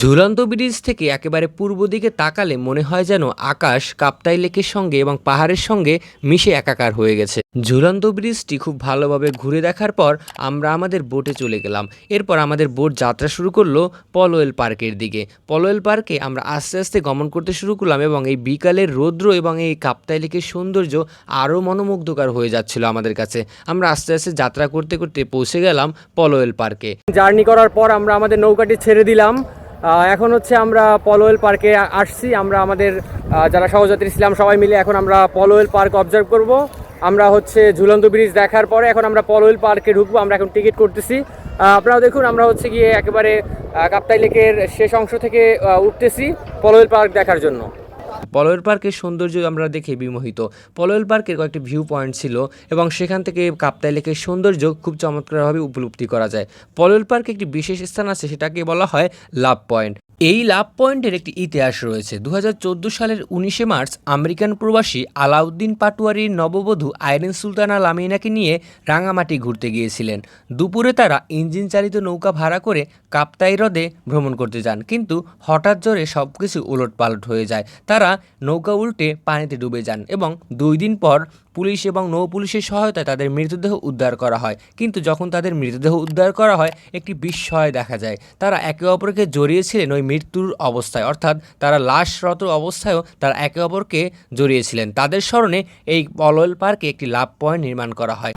ঝুলন্ত ব্রিজ থেকে একেবারে পূর্ব দিকে তাকালে মনে হয় যেন আকাশ কাপ্তাই লেকের সঙ্গে এবং পাহাড়ের সঙ্গে মিশে একাকার হয়ে গেছে। ঝুলন্ত ব্রিজটি খুব ভালোভাবে ঘুরে দেখার পর আমরা আমাদের বোটে চলে গেলাম। এরপর আমাদের বোট যাত্রা শুরু করল পলোয়েল পার্কের দিকে। পলোয়েল পার্কে আমরা আস্তে আস্তে গমন করতে শুরু করলাম এবং এই বিকালের রৌদ্র এবং এই কাপ্তাই লেকের সৌন্দর্য আরও মনোমুগ্ধকর হয়ে যাচ্ছিল আমাদের কাছে। আমরা আস্তে আস্তে যাত্রা করতে করতে পৌঁছে গেলাম পলোয়েল পার্কে। জার্নি করার পর আমরা আমাদের নৌকাটি ছেড়ে দিলাম। এখন হচ্ছে আমরা পলোয়েল পার্কে আসছি। আমরা আমাদের যারা সহযাত্রী ছিলাম, সবাই মিলে এখন আমরা পলোয়েল পার্ক অবজার্ভ করব। আমরা হচ্ছে ঝুলন্ত ব্রিজ দেখার পরে এখন আমরা পলোয়েল পার্কে ঢুকবো। আমরা এখন টিকিট করতেছি। আপনারা দেখুন, আমরা হচ্ছে গিয়ে একেবারে কাপ্তাই লেকের শেষ অংশ থেকে উঠতেছি পলোয়েল পার্ক দেখার জন্য। পলোয়েল পার্কের সৌন্দর্য আমরা দেখে বিমোহিত। পলয়ের পার্কের কয়েকটি ভিউ পয়েন্ট ছিল এবং সেখান থেকে কাপ্তাই লেকের সৌন্দর্য খুব চমৎকারভাবে উপলব্ধি করা যায়। পলয়ের পার্কে একটি বিশেষ স্থান আছে, সেটাকে বলা হয় লাভ পয়েন্ট। এই লাভ পয়েন্টের একটি ইতিহাস রয়েছে। দু হাজার চোদ্দ সালের উনিশে মার্চ আমেরিকান প্রবাসী আলাউদ্দিন পাটোয়ারির নববধূ আইরিন সুলতানা লামিনাকে নিয়ে রাঙামাটি ঘুরতে গিয়েছিলেন। দুপুরে তারা ইঞ্জিন চালিত নৌকা ভাড়া করে কাপ্তাই হ্রদে ভ্রমণ করতে যান, কিন্তু হঠাৎ জোরে সব কিছু উলটপালট হয়ে যায়। তারা নৌকা উল্টে পানিতে ডুবে যান এবং দুই দিন পর পুলিশ এবং নৌ পুলিশের সহায়তায় তাদের মৃতদেহ উদ্ধার করা হয়। কিন্তু যখন তাদের মৃতদেহ উদ্ধার করা হয়, একটি বিস্ময় দেখা যায়। তারা একে অপরকে জড়িয়েছিলেন ওই মৃত্যুর অবস্থায়। অর্থাৎ তারা লাশরত অবস্থায়ও তারা একে অপরকে জড়িয়েছিলেন। তাদের স্মরণে এই পলল পার্কে একটি লাভ পয়েন্ট নির্মাণ করা হয়।